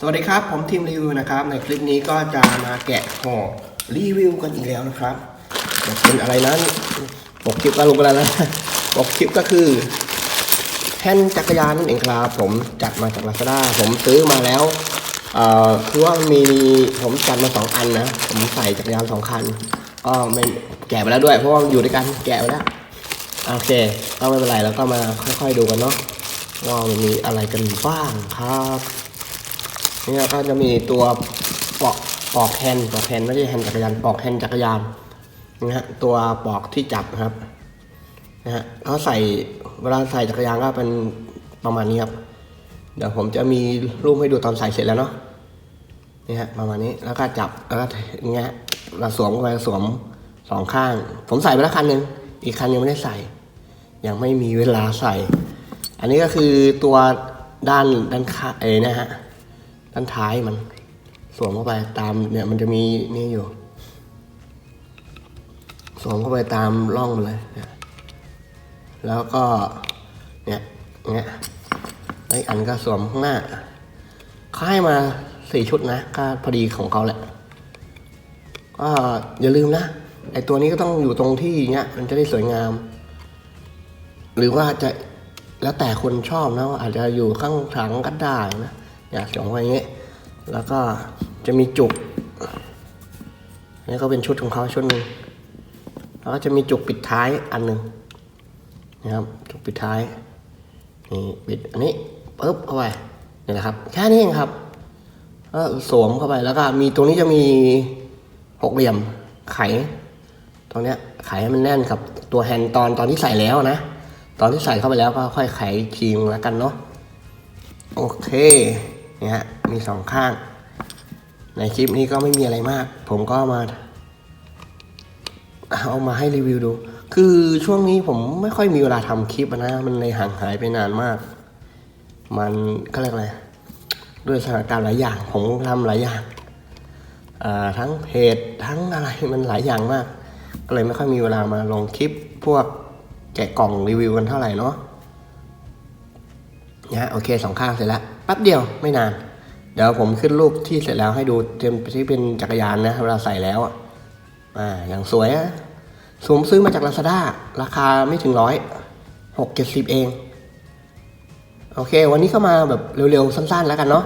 สวัสดีครับ ผมทีมรีวิวนะครับ ในคลิปนี้ก็จะมาแกะห่อรีวิวกันอีกแล้วนะครับจะเป็นอะไรนั้นปกคลิปก็ลงไปแล้วนะปกคลิปก็คือแท่นจักรยานนั่นเองครับผมจัดมาจากลาซาด้าผมซื้อมาแล้วเอ่อคือว่ามีผมจัดมาสองอันนะผมใส่จักรยานสองคันก็ไม่แกะไปแล้วด้วย เพราะว่าอยู่ด้วยกันแกะไปแล้วโอเคก็ไม่เป็นไรแล้วก็มาค่อยๆดูกันเนาะว่ามันมีอะไรกันบ้างครับ นี่ก็จะมีตัวปอกปอกแฮนด์ปอกแฮนไม่ใช่แฮนจักรยานปอกแฮนจักรยานนะฮะตัวปอกที่จับนะครับนะฮะเขาใส่เวลาใส่จักรยานก็เป็นประมาณนี้ครับ เดี๋ยวผมจะมีรูปให้ดูตอนใส่เสร็จแล้วเนาะนี่ฮะประมาณนี้แล้วก็จับแล้วก็อย่างเงี้ยเราสวมเข้าไปสวมสองข้าง ผมใส่ไปแล้วคันหนึ่งอีกคันยังไม่ได้ใส่ ยังไม่มีเวลาใส่ อันนี้ก็คือตัวด้านด้านข้างเอนะฮะ ด้านท้ายมันสวมเข้าไปตามเนี่ยมันจะมีนี่อยู่ สวมเข้าไปตามร่องมันเลยเนี่ยแล้วก็เนี่ยเนี่ยแล้วอีกอันก็สวมข้างหน้าเขาให้มาสี่ชุดนะก็พอดีของเขาแหละก็อย่าลืมนะไอตัวนี้ก็ต้องอยู่ตรงที่เนี้ยมันจะได้สวยงาม หรือว่าจะแล้วแต่คนชอบนะอาจจะอยู่ข้างถังก็ได้นะ อยากสองไว้อย่างเงี้ยแล้วก็จะมีจุกนนี้ก็เป็นชุดของเขาชุดหนึ่งแล้วก็จะมีจุกปิดท้ายอันหนึ่งนะครับจุกปิดท้ายนี่ปิดอันนี้ปึ๊บเข้าไปนี่แหละครับ แค่นี้เองครับก็สวมเข้าไปแล้วก็มีตรงนี้จะมีหกเหลี่ยมไข ตรงเนี้ยไขให้มันแน่นกับตัวแฮนด์ตอนตอนที่ใส่แล้วนะ ตอนที่ใส่เข้าไปแล้วก็ค่อยไขทีนึงแล้วกันเนาะโอเค นี่ฮะมีสองข้าง ในคลิปนี้ก็ไม่มีอะไรมาก ผมก็มาเอามาให้รีวิวดู คือช่วงนี้ผมไม่ค่อยมีเวลาทำคลิปนะ มันในห่างหายไปนานมาก มันก็เรียกอะไรด้วยสถานการณ์หลายอย่างผมทำหลายอย่างทั้งเพจทั้งอะไรมันหลายอย่างมาก ก็เลยไม่ค่อยมีเวลามาลงคลิปพวกแกะกล่องรีวิวกันเท่าไหร่เนาะนะโอเคสองข้างเสร็จแล้ว แป๊บเดียวไม่นาน เดี๋ยวผมขึ้นรูปที่เสร็จแล้วให้ดูเต็มที่เป็นจักรยานนะเวลาใส่แล้วอะอ่าอย่างสวยอะสวมซื้อมาจากลาซาด้าราคาไม่ถึงร้อยหกเจ็ดสิบเอง โอเค วันนี้ก็มาแบบเร็วๆ สั้นๆแล้วกันเนาะ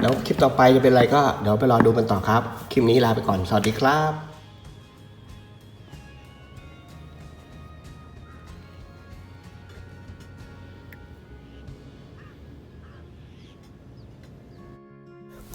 แล้วคลิปต่อไปจะเป็นอะไรก็เดี๋ยวไปรอดูกันต่อครับ คลิปนี้ลาไปก่อน สวัสดีครับ